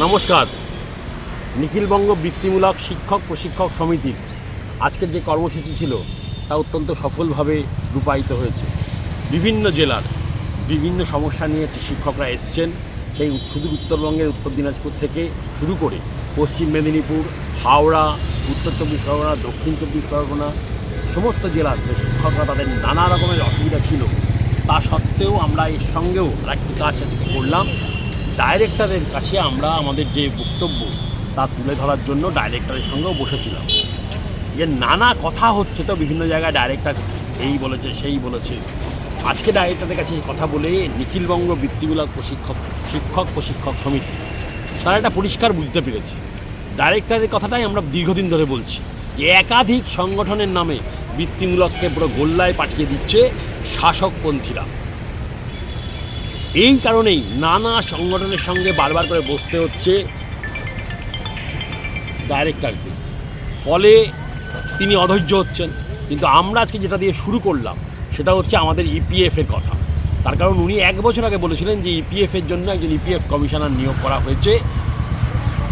নমস্কার। নিখিলবঙ্গ বৃত্তিমূলক শিক্ষক প্রশিক্ষক সমিতির আজকের যে কর্মসূচি ছিল, তা অত্যন্ত সফলভাবে রূপায়িত হয়েছে। বিভিন্ন জেলার বিভিন্ন সমস্যা নিয়ে একটি শিক্ষকরা এসছেন। সেই সুদূর উত্তরবঙ্গের উত্তর দিনাজপুর থেকে শুরু করে পশ্চিম মেদিনীপুর, হাওড়া, উত্তর চব্বিশ পরগনা, দক্ষিণ চব্বিশ পরগনা, সমস্ত জেলার যে শিক্ষকরা তাদের নানা রকমের অসুবিধা ছিল, তা সত্ত্বেও আমরা এর সঙ্গেও একটি কাজ করলাম। ডাইরেক্টরের কাছে আমরা আমাদের যে বক্তব্য তা তুলে ধরার জন্য ডাইরেক্টরের সঙ্গেও বসেছিলাম। যে নানা কথা হচ্ছে তো বিভিন্ন জায়গায় ডাইরেক্টর এই বলেছে, সেই বলেছে। আজকে ডাইরেক্টরের কাছে কথা বলে নিখিলবঙ্গ বৃত্তিমূলক প্রশিক্ষক, শিক্ষক প্রশিক্ষক সমিতি, তারা এটা পরিষ্কার বুঝতে পেরেছে। ডাইরেক্টরের কথাটাই আমরা দীর্ঘদিন ধরে বলছি যে একাধিক সংগঠনের নামে বৃত্তিমূলককে পুরো গোল্লায় পাঠিয়ে দিচ্ছে শাসকপন্থীরা। এই কারণেই নানা সংগঠনের সঙ্গে বারবার করে বসতে হচ্ছে ডাইরেক্টরকে ফলে তিনি অধৈর্য হচ্ছেন। কিন্তু আমরা আজকে যেটা দিয়ে শুরু করলাম, সেটা হচ্ছে আমাদের ইপিএফের কথা। তার কারণ উনি এক বছর আগে বলেছিলেন যে ইপিএফের জন্য একজন ইপিএফ কমিশনার নিয়োগ করা হয়েছে।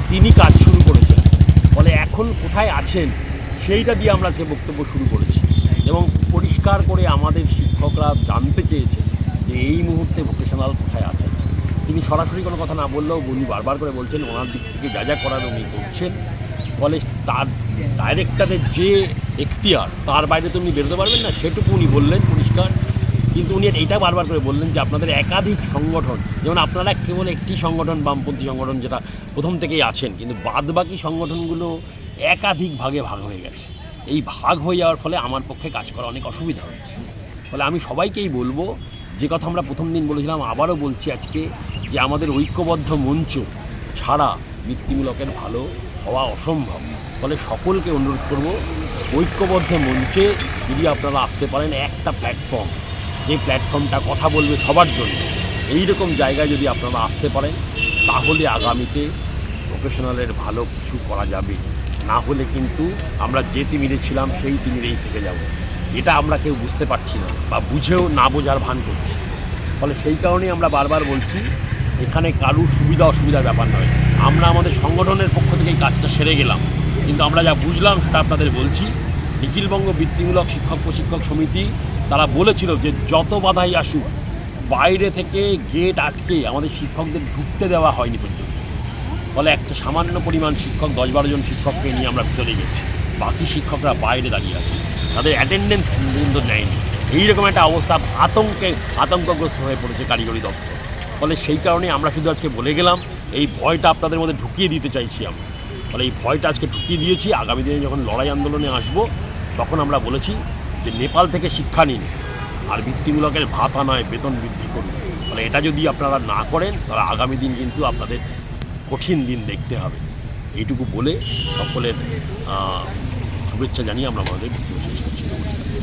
তিনি কাজ শুরু করেছেন। ফলে এখন কোথায় আছেন, সেইটা দিয়ে আমরা আজকে বক্তব্য শুরু করেছি। এবং পরিষ্কার করে আমাদের শিক্ষকরা জানতে চেয়েছেন এই মুহূর্তে ভোকেশনাল কোথায় আছেন তিনি সরাসরি কোনো কথা না বললেও উনি বারবার করে বলছেন, ওনার দিক থেকে যা যা করার উনি করছেন। ফলে তার ডাইরেক্টরের যে এখতিয়ার, তার বাইরে তো উনি বেরোতে পারবেন না, সেটুকু উনি বললেন পরিষ্কার। কিন্তু উনি এটা বারবার করে বললেন যে আপনাদের একাধিক সংগঠন, যেমন আপনারা কেবল একটি সংগঠন, বামপন্থী সংগঠন যেটা প্রথম থেকেই আছেন, কিন্তু বাদবাকি সংগঠনগুলো একাধিক ভাগে ভাগ হয়ে গেছে। এই ভাগ হয়ে যাওয়ার ফলে আমার পক্ষে কাজ করা অনেক অসুবিধা হয়েছে। ফলে আমি সবাইকেই বলব যে কথা আমরা প্রথম দিন বলেছিলাম, আবারও বলছি আজকে যে আমাদের ঐক্যবদ্ধ মঞ্চ ছাড়া বৃত্তিমূলকের ভালো হওয়া অসম্ভব। ফলে সকলকে অনুরোধ করব, ঐক্যবদ্ধ মঞ্চে যদি আপনারা আসতে পারেন একটা প্ল্যাটফর্ম, যে প্ল্যাটফর্মটা কথা বলবে সবার জন্য এই রকম জায়গায় যদি আপনারা আসতে পারেন, তাহলে আগামীতে প্রফেশনালের ভালো কিছু করা যাবে। না হলে কিন্তু আমরা যে তিমিরে ছিলাম, সেই তিমিরেই থেকে যাব। এটা আমরা কেউ বুঝতে পারছি না বা বুঝেও না বোঝার ভান করছি। ফলে সেই কারণেই আমরা বারবার বলছি, এখানে কারুর সুবিধা অসুবিধার ব্যাপার নয়। আমরা আমাদের সংগঠনের পক্ষ থেকে এই কাজটা সেরে গেলাম। কিন্তু আমরা যা বুঝলাম সেটা আপনাদের বলছি। নিখিলবঙ্গ বৃত্তিমূলক শিক্ষক প্রশিক্ষক সমিতি, তারা বলেছিল যে যত বাধাই আসুক, বাইরে থেকে গেট আটকে আমাদের শিক্ষকদের ঢুকতে দেওয়া হয়নি পর্যন্ত। ফলে একটা সামান্য পরিমাণ শিক্ষক, দশ বারো জন শিক্ষককে নিয়ে আমরা ভিতরে গেছি। বাকি শিক্ষকরা বাইরে দাঁড়িয়ে আছে। তাদের অ্যাটেন্ডেন্স পর্যন্ত নেয়নি। এইরকম একটা অবস্থা, আতঙ্কে আতঙ্কগ্রস্ত হয়ে পড়েছে কারিগরি দপ্তর। ফলে সেই কারণে আমরা শুধু আজকে বলে গেলাম, এই ভয়টা আপনাদের মধ্যে ঢুকিয়ে দিতে চাইছি আমরা। ফলে এই ভয়টা আজকে ঢুকিয়ে দিয়েছি, আগামী দিনে যখন লড়াই আন্দোলনে আসব, তখন আমরা বলেছি যে নেপাল থেকে শিক্ষা নিন, আর বৃত্তিমূলকের ভাতা নয়, বেতন বৃদ্ধি করুন। ফলে এটা যদি আপনারা না করেন, তাহলে আগামী দিন কিন্তু আপনাদের কঠিন দিন দেখতে হবে। এইটুকু বলে সকলের শুভেচ্ছা জানিয়ে আমরা আমাদের ভিডিও শেষ করছি।